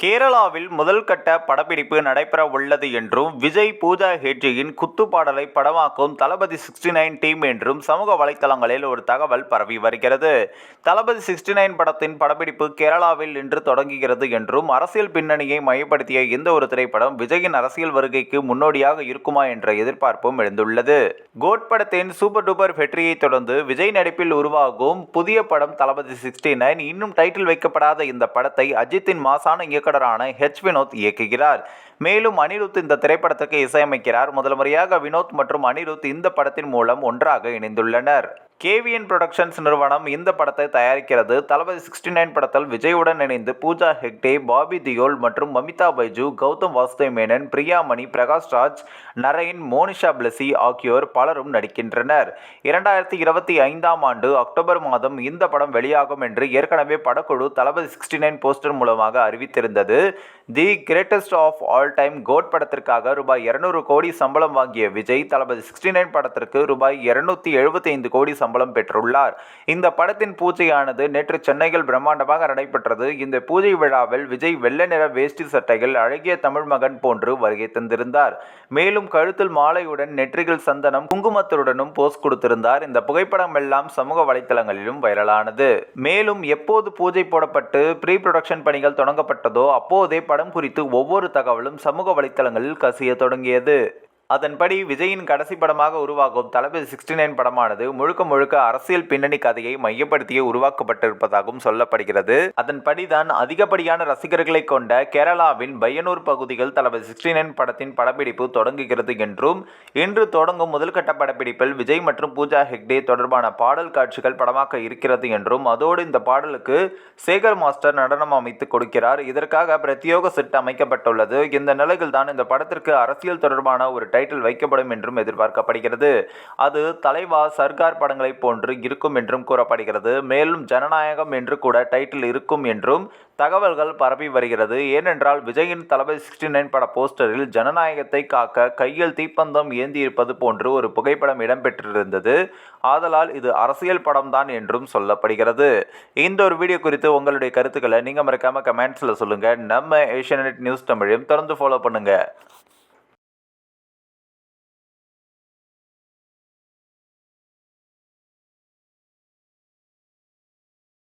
கேரளாவில் முதல் கட்ட படப்பிடிப்பு நடைபெற உள்ளது என்றும் விஜய் பூஜா ஹெட்ஜியின் குத்துப்பாடலை படமாக்கும் தளபதி சிக்ஸ்டி நைன் டீம் என்றும் சமூக வலைத்தளங்களில் ஒரு தகவல் பரவி வருகிறது. தளபதி சிக்ஸ்டி நைன் படத்தின் படப்பிடிப்பு கேரளாவில் இன்று தொடங்குகிறது என்றும் அரசியல் பின்னணியை மையப்படுத்திய இந்த ஒரு திரைப்படம் விஜயின் அரசியல் வருகைக்கு முன்னோடியாக இருக்குமா என்ற எதிர்பார்ப்பும் எழுந்துள்ளது. கோட் படத்தின் சூப்பர் டூப்பர் வெற்றியை தொடர்ந்து விஜய் நடிப்பில் உருவாகும் புதிய படம் தளபதி சிக்ஸ்டி நைன் இன்னும் டைட்டில் வைக்கப்படாத இந்த படத்தை அஜித்தின் மாசான இயக்குனரான ஹெச் வினோத் இயக்குகிறார். மேலும் அனிருத் இந்த திரைப்படத்திற்கு இசையமைக்கிறார். முதல் முறையாக வினோத் மற்றும் அனிருத் இந்த படத்தின் மூலம் ஒன்றாக இணைந்துள்ளனர். கேவிஎன் புரொடக்ஷன்ஸ் நிறுவனம் இந்த படத்தை தயாரிக்கிறது. தளபதி சிக்ஸ்டி நைன் படத்தில் விஜயுடன் இணைந்து பூஜா ஹெக்டே பாபி தியோல் மற்றும் மமிதா பைஜு கௌதம் வாசுதேவ் மேனன் பிரியாமணி பிரகாஷ் ராஜ் நரேன் மோனிஷா பிளசி ஆகியோர் பலரும் நடிக்கின்றனர். இரண்டாயிரத்தி இருபத்தி ஐந்தாம் ஆண்டு அக்டோபர் மாதம் இந்த படம் வெளியாகும் என்று ஏற்கனவே படக்குழு தளபதி சிக்ஸ்டி நைன் போஸ்டர் மூலமாக அறிவித்திருந்தது. The greatest of all time GOAT படத்திற்காக ரூபாய் இருநூறு கோடி சம்பளம் வாங்கிய விஜய் தளபதி சிக்ஸ்டி நைன் படத்திற்கு ரூபாய் இருநூத்தி எழுபத்தி ஐந்து கோடி சம்பளம் பெற்றுள்ளார். இந்த படத்தின் பூஜையானது நேற்று சென்னையில் பிரம்மாண்டமாக நடைபெற்றது. இந்த பூஜை விழாவில் விஜய் வெள்ளை நிற வேஷ்டி சட்டைகள் அழகிய தமிழ் மகன் போன்று வருகை தந்திருந்தார். மேலும் கழுத்தில் மாலையுடன் நெற்றிகள் சந்தனம் குங்குமத்துடனும் போஸ் கொடுத்திருந்தார். இந்த புகைப்படம் எல்லாம் சமூக வலைத்தளங்களிலும் வைரலானது. மேலும் எப்போது பூஜை போடப்பட்டு ப்ரீ ப்ரொடக்ஷன் பணிகள் தொடங்கப்பட்டதோ அப்போதே படம் குறித்து ஒவ்வொரு தகவலும் சமூக வலைத்தளங்களில் கசிய தொடங்கியது. அதன்படி விஜயின் கடைசி படமாக உருவாகும் தளபதி சிக்ஸ்டி நைன் படமானது முழுக்க முழுக்க அரசியல் பின்னணி கதையை மையப்படுத்தியே உருவாக்கப்பட்டிருப்பதாகவும் சொல்லப்படுகிறது. அதன்படிதான் அதிகப்படியான ரசிகர்களை கொண்ட கேரளாவின் பையனூர் பகுதிகள் தளபதி சிக்ஸ்டி நைன் படத்தின் படப்பிடிப்பு தொடங்குகிறது என்றும் இன்று தொடங்கும் முதல்கட்ட படப்பிடிப்பில் விஜய் மற்றும் பூஜா ஹெக்டே தொடர்பான பாடல் காட்சிகள் படமாக்க இருக்கிறது என்றும் அதோடு இந்த பாடலுக்கு சேகர் மாஸ்டர் நடனம் அமைத்து கொடுக்கிறார். இதற்காக பிரத்யோக செட் அமைக்கப்பட்டுள்ளது. இந்த நிலையில் தான் இந்த படத்திற்கு அரசியல் தொடர்பான ஒரு டைட்டில் வைக்கப்படும் என்றும் எதிர்பார்க்கப்படுகிறது. அது தலைவா சர்க்கார் படங்களைப் போன்று இருக்கும் என்றும் கூறப்படுகிறது. மேலும் ஜனநாயகம் என்று கூட டைட்டில் இருக்கும் என்றும் தகவல்கள் பரவி வருகிறது. ஏனென்றால் விஜயின் தளபதி சிக்ஸ்டி நைன் பட போஸ்டரில் ஜனநாயகத்தை காக்க கையில் தீப்பந்தம் ஏந்தியிருப்பது போன்று ஒரு புகைப்படம் இடம்பெற்றிருந்தது. ஆதலால் இது அரசியல் படம்தான் என்றும் சொல்லப்படுகிறது. இந்த ஒரு வீடியோ குறித்து உங்களுடைய கருத்துக்களை நீங்கள் மறக்காமல் கமெண்ட்ஸில் சொல்லுங்கள் நம்ம ஏஷியநெட் நியூஸ் தமிழையும் தொடர்ந்து ஃபாலோ பண்ணுங்கள்